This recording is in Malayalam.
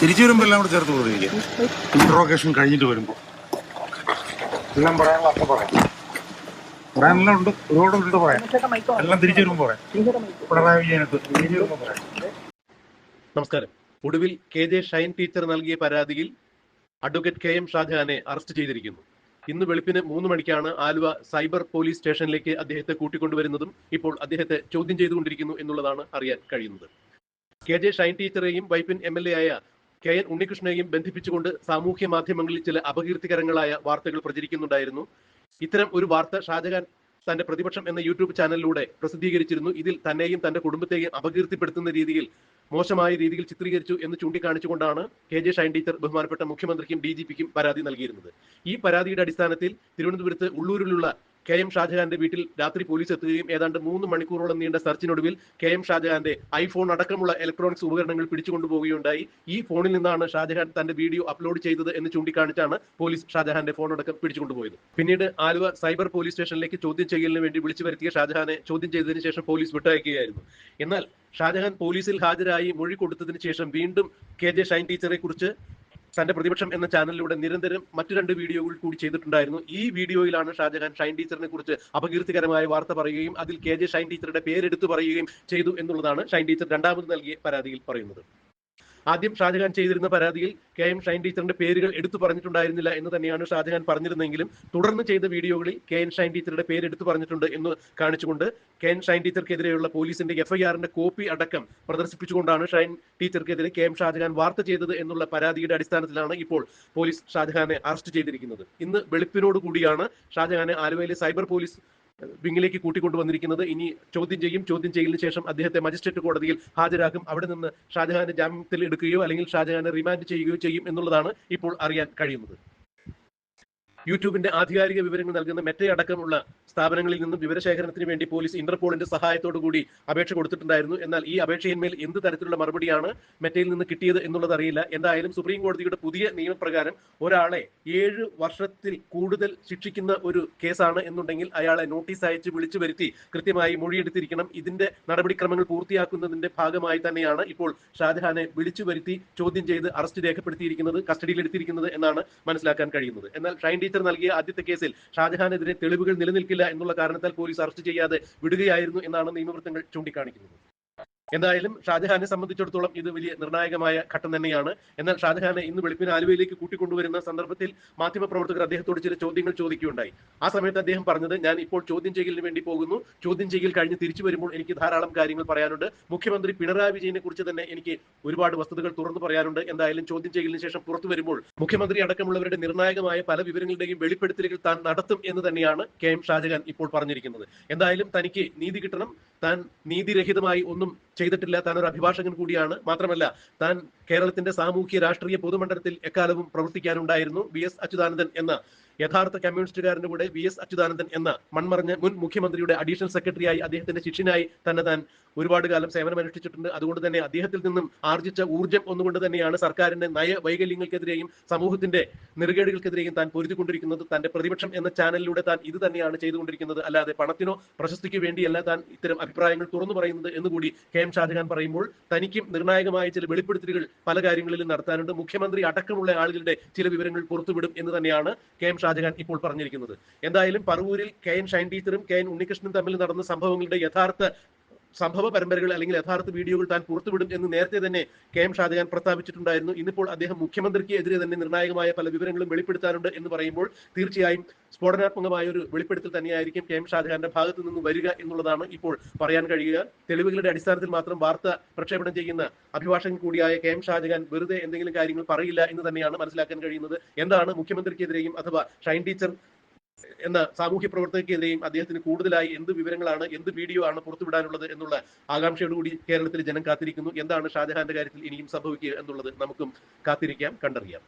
തിരിച്ചു വരുമ്പോൾ എല്ലാം കൂടെ ചേർത്ത് കൊടുത്തിരിക്കുക. ഇൻട്രോഗേഷൻ കഴിഞ്ഞിട്ട് വരുമ്പോൾ എല്ലാം പറയാനുള്ള അപ്പം പറയാം. പറയാനെല്ലാം ഉണ്ട് ഒരുപാടുണ്ട് പറയാം. എല്ലാം തിരിച്ചു വരുമ്പോൾ പറയാം. പിണറായി വിജയനത്ത് പറയാം. നമസ്കാരം. ഒടുവിൽ കെ ജെ ഷൈൻ ടീച്ചർ നൽകിയ പരാതിയിൽ അഡ്വക്കേറ്റ് കെ എം ഷാജഹാനെ അറസ്റ്റ് ചെയ്തിരിക്കുന്നു. ഇന്ന് വെളുപ്പിന് മൂന്ന് മണിക്കാണ് ആലുവ സൈബർ പോലീസ് സ്റ്റേഷനിലേക്ക് അദ്ദേഹത്തെ കൂട്ടിക്കൊണ്ടുവരുന്നതും ഇപ്പോൾ അദ്ദേഹത്തെ ചോദ്യം ചെയ്തുകൊണ്ടിരിക്കുന്നു എന്നുള്ളതാണ് അറിയാൻ കഴിയുന്നത്. കെ ജെ ഷൈൻ ടീച്ചറെയും വൈപ്പിൻ എം എൽ എ ആയ കെ എൻ ഉണ്ണികൃഷ്ണനെയും ബന്ധിപ്പിച്ചുകൊണ്ട് സാമൂഹ്യ മാധ്യമങ്ങളിൽ ചില അപകീർത്തികരങ്ങളായ വാർത്തകൾ പ്രചരിക്കുന്നുണ്ടായിരുന്നു. ഇത്തരം ഒരു വാർത്ത ഷാജഹാൻ തന്റെ പ്രതിപക്ഷം എന്ന യൂട്യൂബ് ചാനലിലൂടെ പ്രസിദ്ധീകരിച്ചിരുന്നു. ഇതിൽ തന്നെയും തന്റെ കുടുംബത്തെയും അപകീർത്തിപ്പെടുത്തുന്ന രീതിയിൽ മോശമായ രീതിയിൽ ചിത്രീകരിച്ചു എന്ന് ചൂണ്ടിക്കാണിച്ചുകൊണ്ടാണ് കെ ജെ ഷൈൻ ടീച്ചർ ബഹുമാനപ്പെട്ട മുഖ്യമന്ത്രിക്കും ഡി ജി പിക്കും പരാതി നൽകിയിരുന്നത്. ഈ പരാതിയുടെ അടിസ്ഥാനത്തിൽ തിരുവനന്തപുരത്ത് ഉള്ളൂരിലുള്ള കെ എം ഷാജഹാന്റെ വീട്ടിൽ രാത്രി പോലീസ് എത്തുകയും ഏതാണ്ട് മൂന്ന് മണിക്കൂറോളം നീണ്ട സെർച്ചിനൊടുവിൽ കെ എം ഷാജഹാന്റെ ഐഫോൺ അടക്കമുള്ള ഇലക്ട്രോണിക്സ് ഉപകരണങ്ങൾ പിടിച്ചുകൊണ്ടുപോവുകയുണ്ടായി. ഈ ഫോണിൽ നിന്നാണ് ഷാജഹാൻ തന്റെ വീഡിയോ അപ്ലോഡ് ചെയ്തത് എന്ന് ചൂണ്ടിക്കാണിച്ചാണ് പോലീസ് ഷാജഹാന്റെ ഫോൺ അടക്കം പിടിച്ചുകൊണ്ടുപോയത്. പിന്നീട് ആലുവ സൈബർ പോലീസ് സ്റ്റേഷനിലേക്ക് ചോദ്യം ചെയ്യലിന് വേണ്ടി വിളിച്ചു വരുത്തിയ ഷാജഹാനെ ചോദ്യം ചെയ്തതിനു ശേഷം പോലീസ് വിട്ടയക്കുകയായിരുന്നു. എന്നാൽ ഷാജഹാൻ പോലീസിൽ ഹാജരായി മൊഴി കൊടുത്തതിന് ശേഷം വീണ്ടും കെ ജെ ഷൈൻ ടീച്ചറെ കുറിച്ച് തന്റെ പ്രതിപക്ഷം എന്ന ചാനലിലൂടെ നിരന്തരം മറ്റു രണ്ട് വീഡിയോകൾ കൂടി ചെയ്തിട്ടുണ്ടായിരുന്നു. ഈ വീഡിയോയിലാണ് ഷാജഹാൻ ഷൈൻ ടീച്ചറിനെ കുറിച്ച് അപകീർത്തികരമായ വാർത്ത പറയുകയും അതിൽ കെ ജെ ഷൈൻ ടീച്ചറുടെ പേരെടുത്ത് പറയുകയും ചെയ്തു എന്നുള്ളതാണ് ഷൈൻ ടീച്ചർ രണ്ടാമത് നൽകിയ പരാതിയിൽ പറയുന്നത്. ആദ്യം ഷാജഹാൻ ചെയ്തിരുന്ന പരാതിയിൽ കെ എം ഷൈൻ ടീച്ചറിന്റെ പേരുകൾ എടുത്തു പറഞ്ഞിട്ടുണ്ടായിരുന്നില്ല എന്ന് തന്നെയാണ് ഷാജഹാൻ പറഞ്ഞിരുന്നെങ്കിലും തുടർന്ന് ചെയ്ത വീഡിയോകളിൽ കെ എൻ ഷൈൻ ടീച്ചറുടെ പേര് എടുത്തു പറഞ്ഞിട്ടുണ്ട് എന്ന് കാണിച്ചുകൊണ്ട് കെ എൻ ഷൈൻ ടീച്ചർക്കെതിരെയുള്ള പോലീസിന്റെ എഫ്ഐആറിന്റെ കോപ്പി അടക്കം പ്രദർശിപ്പിച്ചുകൊണ്ടാണ് ഷൈൻ ടീച്ചർക്കെതിരെ കെ എം ഷാജഹാൻ വാർത്ത ചെയ്തത് എന്നുള്ള പരാതിയുടെ അടിസ്ഥാനത്തിലാണ് ഇപ്പോൾ പോലീസ് ഷാജഹാനെ അറസ്റ്റ് ചെയ്തിരിക്കുന്നത്. ഇന്ന് വെളുപ്പിനോട് കൂടിയാണ് ഷാജഹാനെ ആലുവയിലെ സൈബർ പോലീസ് വിങ്ങിലേക്ക് കൂട്ടിക്കൊണ്ടുവന്നിരിക്കുന്നത്. ഇനി ചോദ്യം ചെയ്യും. ചോദ്യം ചെയ്യലിന് ശേഷം അദ്ദേഹത്തെ മജിസ്ട്രേറ്റ് കോടതിയിൽ ഹാജരാക്കും. അവിടെ നിന്ന് ഷാജഹാനെ ജാമ്യത്തിൽ എടുക്കുകയോ അല്ലെങ്കിൽ ഷാജഹാനെ റിമാൻഡ് ചെയ്യുകയോ ചെയ്യും എന്നുള്ളതാണ് ഇപ്പോൾ അറിയാൻ കഴിയുന്നത്. യൂട്യൂബിന്റെ ആധികാരിക വിവരങ്ങൾ നൽകുന്ന മെറ്റയടക്കമുള്ള സ്ഥാപനങ്ങളിൽ നിന്നും വിവരശേഖരണത്തിന് വേണ്ടി പോലീസ് ഇന്റർപോളിന്റെ സഹായത്തോടു കൂടി അപേക്ഷ കൊടുത്തിട്ടുണ്ടായിരുന്നു. എന്നാൽ ഈ അപേക്ഷയിന്മേൽ എന്ത് തരത്തിലുള്ള മറുപടിയാണ് മെറ്റയിൽ നിന്ന് കിട്ടിയത് എന്നുള്ളത് അറിയില്ല. എന്തായാലും സുപ്രീം കോടതിയുടെ പുതിയ നിയമപ്രകാരം ഒരാളെ ഏഴ് വർഷത്തിൽ കൂടുതൽ ശിക്ഷിക്കുന്ന ഒരു കേസാണ് എന്നുണ്ടെങ്കിൽ അയാളെ നോട്ടീസ് അയച്ച് വിളിച്ചു വരുത്തി കൃത്യമായി മൊഴിയെടുത്തിരിക്കണം. ഇതിന്റെ നടപടിക്രമങ്ങൾ പൂർത്തിയാക്കുന്നതിന്റെ ഭാഗമായി തന്നെയാണ് ഇപ്പോൾ ഷാജഹാനെ വിളിച്ചു വരുത്തി ചോദ്യം ചെയ്ത് അറസ്റ്റ് രേഖപ്പെടുത്തിയിരിക്കുന്നത് കസ്റ്റഡിയിൽ എടുത്തിരിക്കുന്നത് എന്നാണ് മനസ്സിലാക്കാൻ കഴിയുന്നത്. എന്നാൽ ഷൈൻ ടീച്ചർ നൽകിയ ആദ്യത്തെ കേസിൽ ഷാജഹാനെതിരെ തെളിവുകൾ നിലനിൽക്കില്ല എന്നുള്ള കാരണത്താൽ പോലീസ് അറസ്റ്റ് ചെയ്യാതെ വിടുകയായിരുന്നു എന്നാണ് നിയമവൃത്തങ്ങൾ ചൂണ്ടിക്കാണിക്കുന്നത്. എന്തായാലും ഷാജഹാനെ സംബന്ധിച്ചിടത്തോളം ഇത് വലിയ നിർണായകമായ ഘട്ടം തന്നെയാണ്. എന്നാൽ ഷാജഹാനെ ഇന്ന് വെളുപ്പിന് ആലുവയിലേക്ക് കൂട്ടിക്കൊണ്ടുവരുന്ന സന്ദർഭത്തിൽ മാധ്യമപ്രവർത്തകർ അദ്ദേഹത്തോട് ചില ചോദ്യങ്ങൾ ചോദിക്കുകയുണ്ടായി. ആ സമയത്ത് അദ്ദേഹം പറഞ്ഞത് ഞാൻ ഇപ്പോൾ ചോദ്യം ചെയ്യലിന് വേണ്ടി പോകുന്നു. ചോദ്യം ചെയ്യൽ കഴിഞ്ഞ് തിരിച്ചു വരുമ്പോൾ എനിക്ക് ധാരാളം കാര്യങ്ങൾ പറയാനുണ്ട്. മുഖ്യമന്ത്രി പിണറായി വിജയനെ കുറിച്ച് തന്നെ എനിക്ക് ഒരുപാട് വസ്തുതകൾ തുറന്നു പറയാനുണ്ട്. എന്തായാലും ചോദ്യം ചെയ്യലിന് ശേഷം പുറത്തു വരുമ്പോൾ മുഖ്യമന്ത്രി അടക്കമുള്ളവരുടെ നിർണായകമായ പല വിവരങ്ങളുടെയും വെളിപ്പെടുത്തലുകൾ താൻ നടത്തും എന്ന് തന്നെയാണ് കെ എം ഷാജഹാൻ ഇപ്പോൾ പറഞ്ഞിരിക്കുന്നത്. എന്തായാലും തനിക്ക് നീതി കിട്ടണം. താൻ നീതിരഹിതമായി ഒന്നും ചെയ്തിട്ടില്ല. താൻ ഒരു അഭിഭാഷകൻ കൂടിയാണ്. മാത്രമല്ല താൻ കേരളത്തിന്റെ സാമൂഹ്യ രാഷ്ട്രീയ പൊതുമണ്ഡലത്തിൽ എക്കാലവും പ്രവർത്തിക്കാനുണ്ടായിരുന്നു വി എസ് അച്യുതാനന്ദൻ എന്ന യഥാർത്ഥ കമ്മ്യൂണിസ്റ്റുകാരന്റെ കൂടെ വി എസ് അച്യുതാനന്ദൻ എന്ന മൺമറഞ്ഞ മുൻ മുഖ്യമന്ത്രിയുടെ അഡീഷണൽ സെക്രട്ടറിയായി അദ്ദേഹത്തിന്റെ ശിഷ്യനായി തന്നെ താൻ ഒരുപാട് കാലം സേവനമനുഷ്ഠിച്ചിട്ടുണ്ട് അതുകൊണ്ട് തന്നെ അദ്ദേഹത്തിൽ നിന്നും ആർജിച്ച ഊർജം ഒന്നുകൊണ്ട് തന്നെയാണ് സർക്കാരിന്റെ നയ വൈകല്യങ്ങൾക്കെതിരെയും സമൂഹത്തിന്റെ നെറുകേടുകൾക്കെതിരെയും താൻ പൊരുതിക്കൊണ്ടിരിക്കുന്നത്. തന്റെ പ്രതിപക്ഷം എന്ന ചാനലിലൂടെ താൻ ഇത് തന്നെയാണ് ചെയ്തുകൊണ്ടിരിക്കുന്നത്. അല്ലാതെ പണത്തിനോ പ്രശസ്തിക്ക് വേണ്ടിയല്ല താൻ ഇത്തരം അഭിപ്രായങ്ങൾ തുറന്നു പറയുന്നത് എന്നുകൂടി കെ എം ഷാജഹാൻ പറയുമ്പോൾ തനിക്കും നിർണായകമായ ചില വെളിപ്പെടുത്തലുകൾ പല കാര്യങ്ങളിലും നടത്താനുണ്ട്. മുഖ്യമന്ത്രി അടക്കമുള്ള ആളുകളുടെ ചില വിവരങ്ങൾ പുറത്തുവിടും എന്ന് തന്നെയാണ് കെ എം ഇപ്പോൾ പറഞ്ഞിരിക്കുന്നത്. എന്തായാലും പറവൂരിൽ കെ എൻ ഷൈൻ ടീച്ചറും കെ എൻ ഉണ്ണികൃഷ്ണനും തമ്മിൽ നടന്ന സംഭവങ്ങളുടെ യഥാർത്ഥ സംഭവ പരമ്പരകൾ അല്ലെങ്കിൽ യഥാർത്ഥ വീഡിയോകൾ താൻ പുറത്തുവിടും എന്ന് നേരത്തെ തന്നെ കെ എം ഷാജഹാൻ പ്രസ്താവിച്ചിട്ടുണ്ടായിരുന്നു. ഇന്നിപ്പോൾ അദ്ദേഹം മുഖ്യമന്ത്രിക്ക് എതിരെ തന്നെ നിർണായകമായ പല വിവരങ്ങളും വെളിപ്പെടുത്താനുണ്ട് എന്ന് പറയുമ്പോൾ തീർച്ചയായും സ്ഫോടനാത്മകമായ ഒരു വെളിപ്പെടുത്തൽ തന്നെയായിരിക്കും കെ എം ഷാജഹാന്റെ ഭാഗത്തു നിന്ന് വരിക എന്നുള്ളതാണ് ഇപ്പോൾ പറയാൻ കഴിയുക. തെളിവുകളുടെ അടിസ്ഥാനത്തിൽ മാത്രം വാർത്ത പ്രക്ഷേപണം ചെയ്യുന്ന അഭിഭാഷകൻ കൂടിയായ കെ എം ഷാജഹാൻ വെറുതെ എന്തെങ്കിലും കാര്യങ്ങൾ പറയില്ല എന്ന് തന്നെയാണ് മനസ്സിലാക്കാൻ കഴിയുന്നത്. എന്താണ് മുഖ്യമന്ത്രിക്കെതിരെയും അഥവാ ഷൈൻ ടീച്ചർ എന്ന സാമൂഹ്യ പ്രവർത്തകർക്കെതിരെയും അദ്ദേഹത്തിന് കൂടുതലായി എന്ത് വിവരങ്ങളാണ് എന്ത് വീഡിയോ ആണ് പുറത്തുവിടാനുള്ളത് എന്നുള്ള ആകാംക്ഷയോടുകൂടി കേരളത്തിലെ ജനം കാത്തിരിക്കുന്നു. എന്താണ് ഷാജഹാന്റെ കാര്യത്തിൽ ഇനിയും സംഭവിക്കുക എന്നുള്ളത് നമുക്കും കാത്തിരിക്കാം കണ്ടറിയാം.